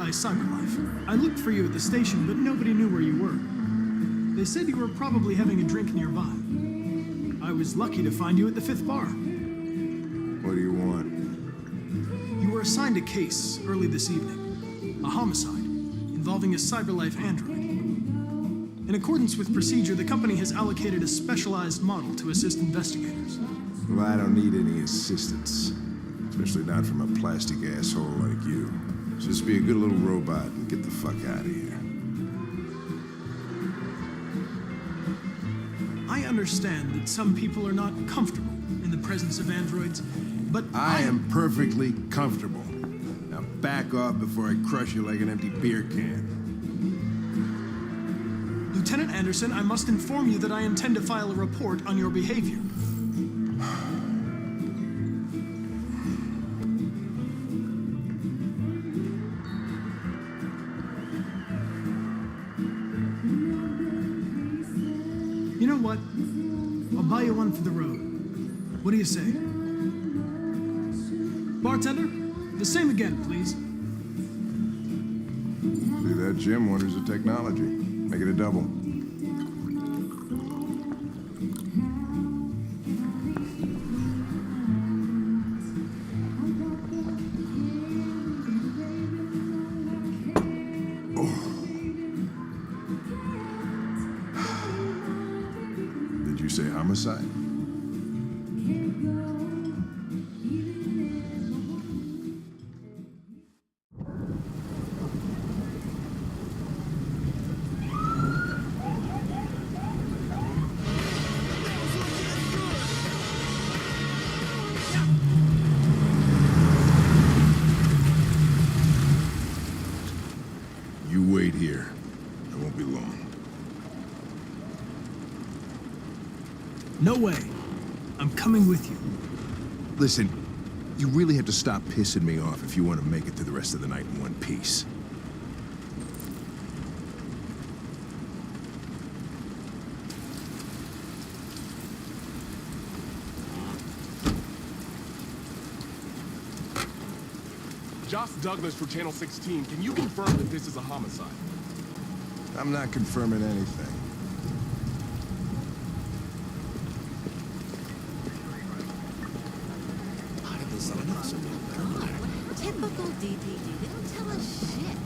by CyberLife. I looked for you at the station, but nobody knew where you were. They said you were probably having a drink nearby. I was lucky to find you at the fifth bar. What do you want? You were assigned a case early this evening a homicide involving a CyberLife android. In accordance with procedure, the company has allocated a specialized model to assist investigators. Well, I don't need any assistance. Especially not from a plastic asshole like you. Just be a good little robot and get the fuck out of here. I understand that some people are not comfortable in the presence of androids, but I am perfectly comfortable. Now back off before I crush you like an empty beer can. Lieutenant Anderson, I must inform you that I intend to file a report on your behavior. You say? Bartender, the same again, please. See that, Jim? Wonders of technology. Make it a double. Did you say homicide? You wait here. I won't be long. No way. I'm coming with you. Listen, you really have to stop pissing me off if you want to make it through the rest of the night in one piece. Douglas for Channel 16. Can you confirm that this is a homicide? I'm not confirming anything. Typical DPD. They don't tell us shit.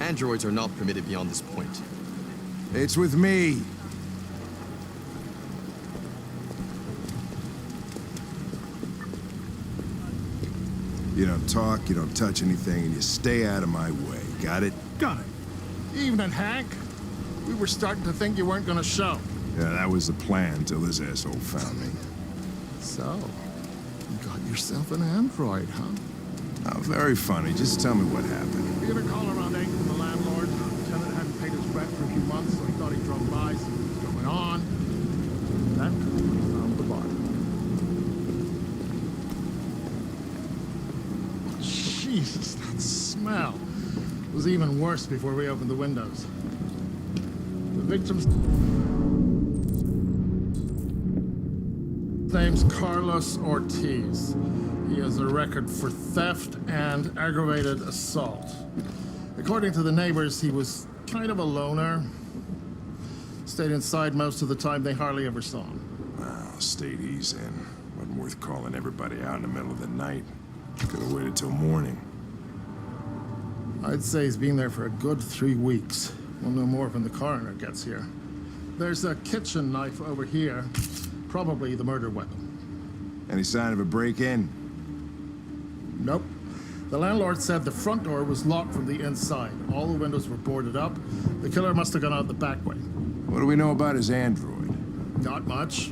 Androids are not permitted beyond this point. It's with me. You don't talk, you don't touch anything, and you stay out of my way. Got it? Got it. Evening, Hank. We were starting to think you weren't gonna show. Yeah, that was the plan until this asshole found me. So, you got yourself an android, huh? Oh, very funny. Just tell me what happened. We got a call around 8 from the landlord. The tenant hadn't paid his rent for a few months, so he thought he'd drop by, see what was going on. Jesus, that smell was even worse before we opened the windows. The victim's name's Carlos Ortiz. He has a record for theft and aggravated assault. According to the neighbors, he was kind of a loner. Stayed inside most of the time. They hardly ever saw him. Well, stayed easy and wasn't worth calling everybody out in the middle of the night. Could have waited till morning. I'd say he's been there for a good three weeks. We'll know more when the coroner gets here. There's a kitchen knife over here, probably the murder weapon. Any sign of a break-in? Nope. The landlord said the front door was locked from the inside. All the windows were boarded up. The killer must have gone out the back way. What do we know about his android? Not much.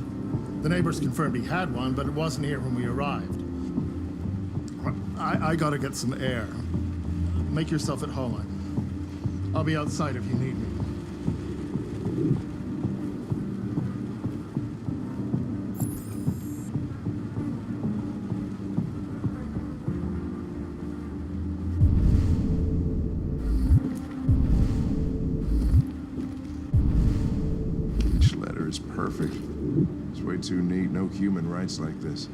The neighbors confirmed he had one, but it wasn't here when we arrived. I, I gotta get some air. Make yourself at home. I'll be outside if you need me. Each letter is perfect. It's way too neat. No human writes like this.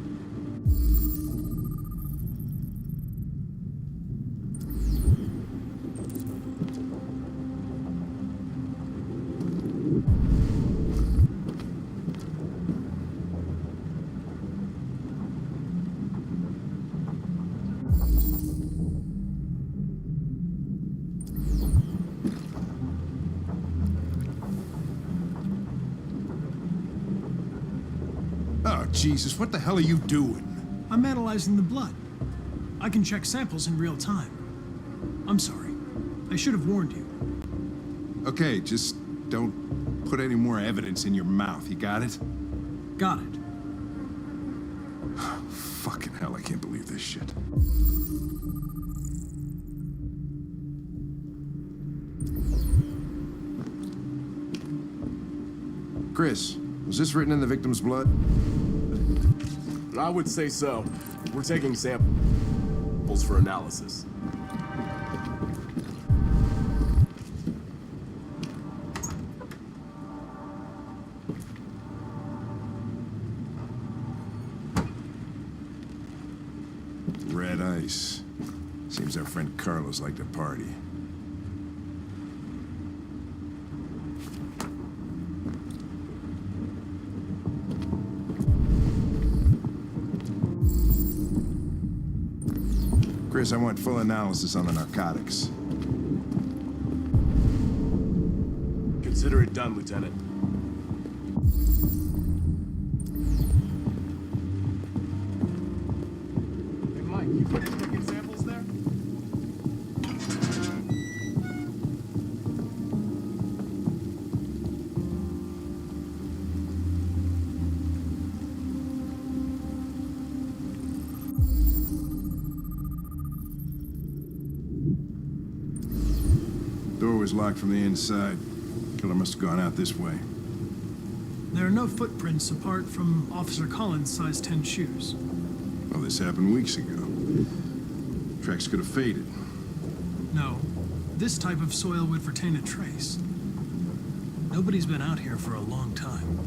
Oh, Jesus, what the hell are you doing? I'm analyzing the blood. I can check samples in real time. I'm sorry. I should have warned you. Okay, just don't put any more evidence in your mouth. You got it? Got it. Fucking hell, I can't believe this shit. Chris, was this written in the victim's blood? I would say so. We're taking samples for analysis. Red ice. Seems our friend Carlos liked to party. Chris, I want full analysis on the narcotics. Consider it done, Lieutenant. Hey, Mike, Locked from the inside. Killer must have gone out this way. There are no footprints apart from Officer Collins' size 10 shoes. Well, this happened weeks ago. Tracks could have faded. No, this type of soil would retain a trace. Nobody's been out here for a long time.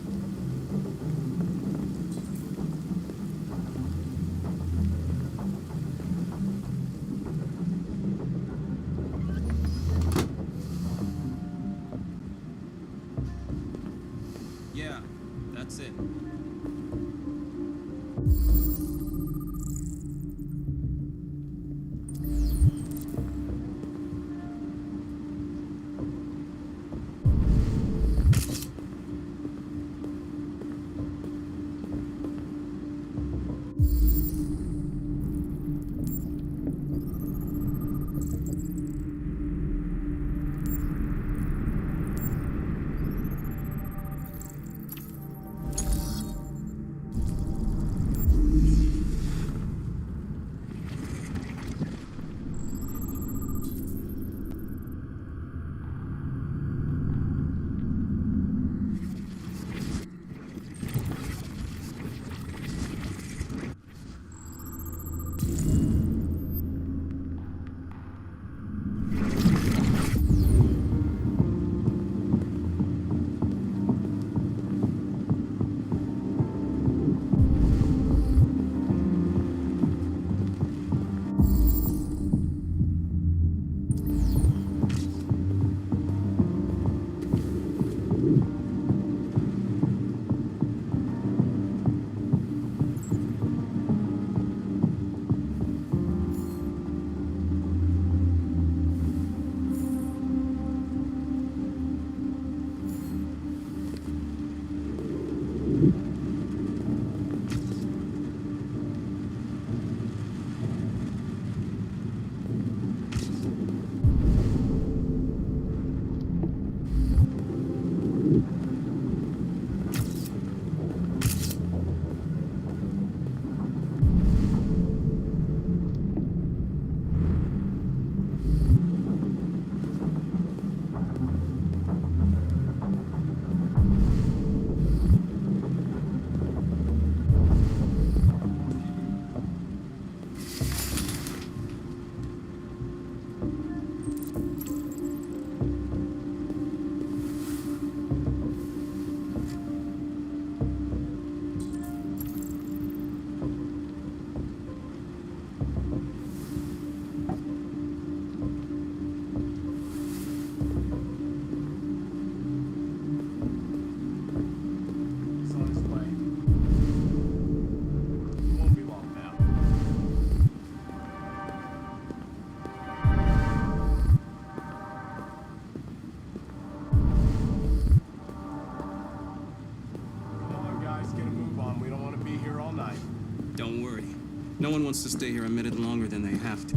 Wants to stay here a minute longer than they have to.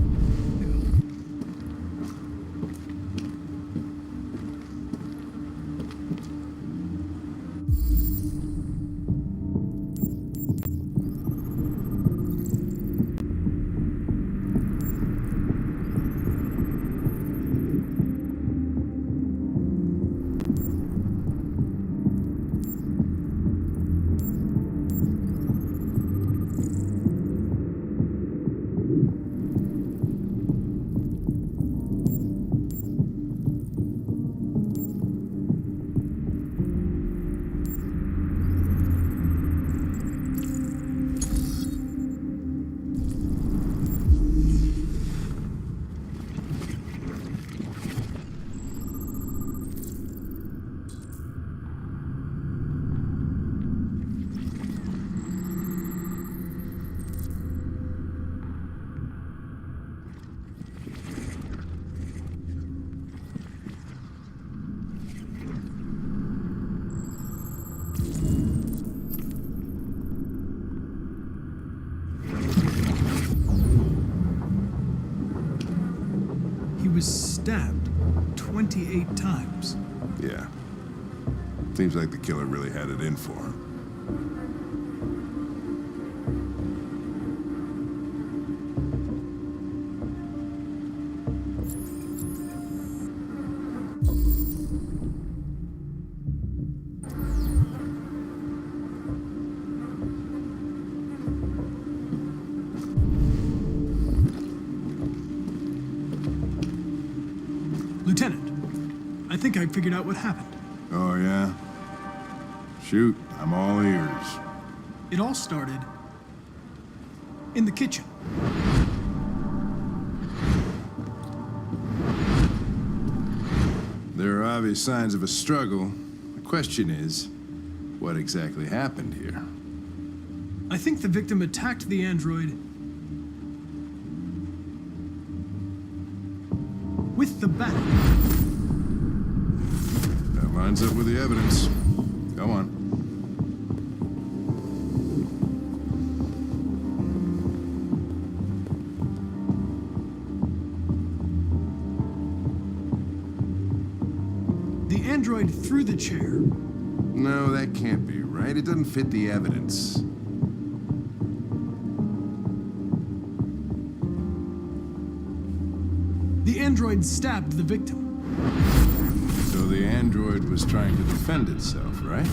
28 times. Yeah. Seems like the killer really had it in for him. Think I figured out what happened. Oh, yeah? Shoot, I'm all ears. It all started in the kitchen. There are obvious signs of a struggle. The question is, what exactly happened here? I think the victim attacked the android with the bat. Lines up with the evidence. Go on. The android threw the chair. No, that can't be right. It doesn't fit the evidence. The android stabbed the victim. So the android was trying to defend itself, right?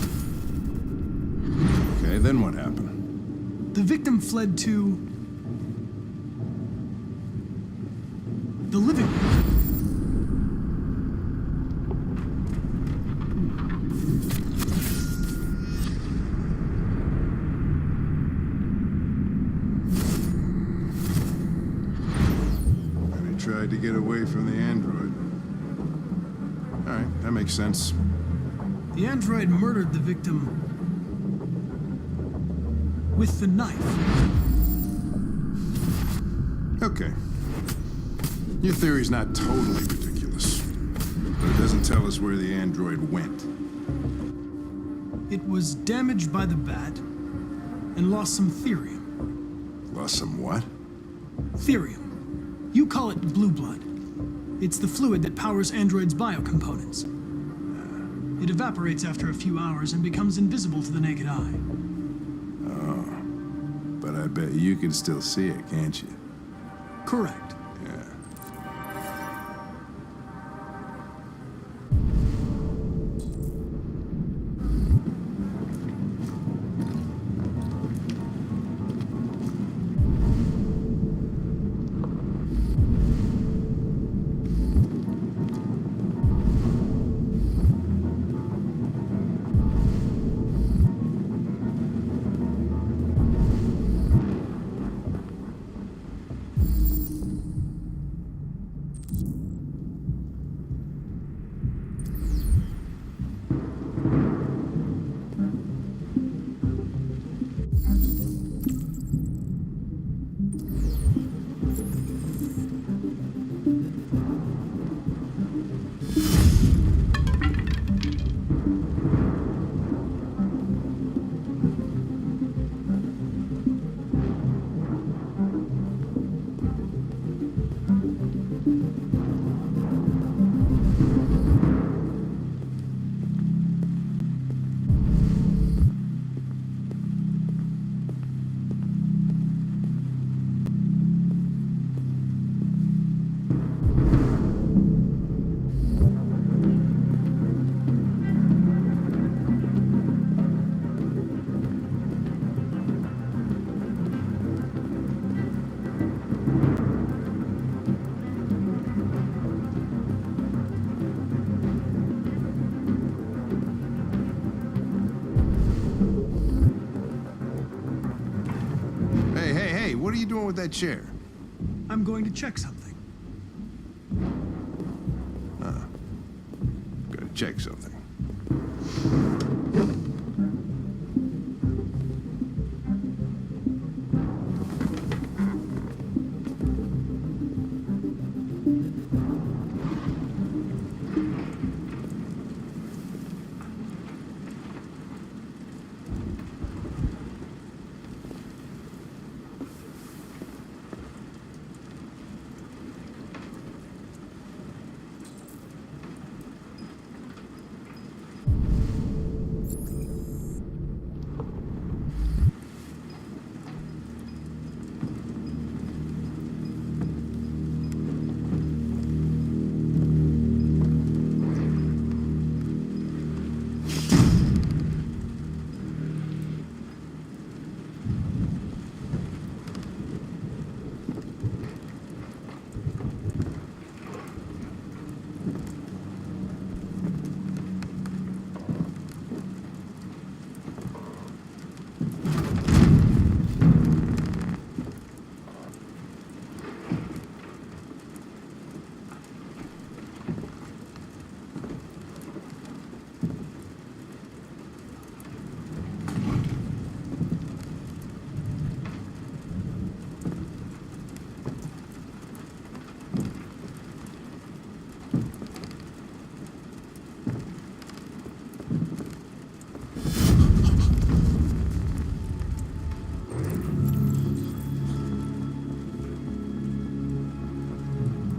Okay, then what happened? The victim fled to the living room. And he tried to get away from the android. All right, that makes sense. The android murdered the victim with the knife. Okay. Your theory's not totally ridiculous, but it doesn't tell us where the android went. It was damaged by the bat and lost some therium. Lost some what? Therium. You call it blue blood. It's the fluid that powers androids' biocomponents. It evaporates after a few hours and becomes invisible to the naked eye. Oh, But I bet you can still see it, can't you? Correct. Doing with that chair? I'm going to check something. Gotta check something.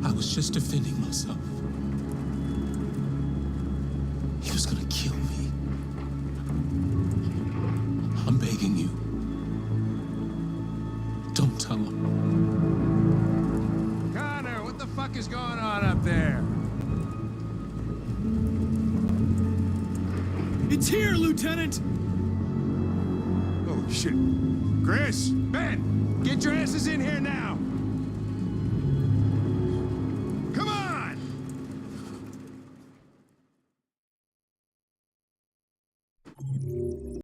I was just defending myself. He was gonna kill me. I'm begging you. Don't tell him. Connor, what the fuck is going on up there? It's here, Lieutenant! Oh, shit. Chris! Ben, get your asses in here now.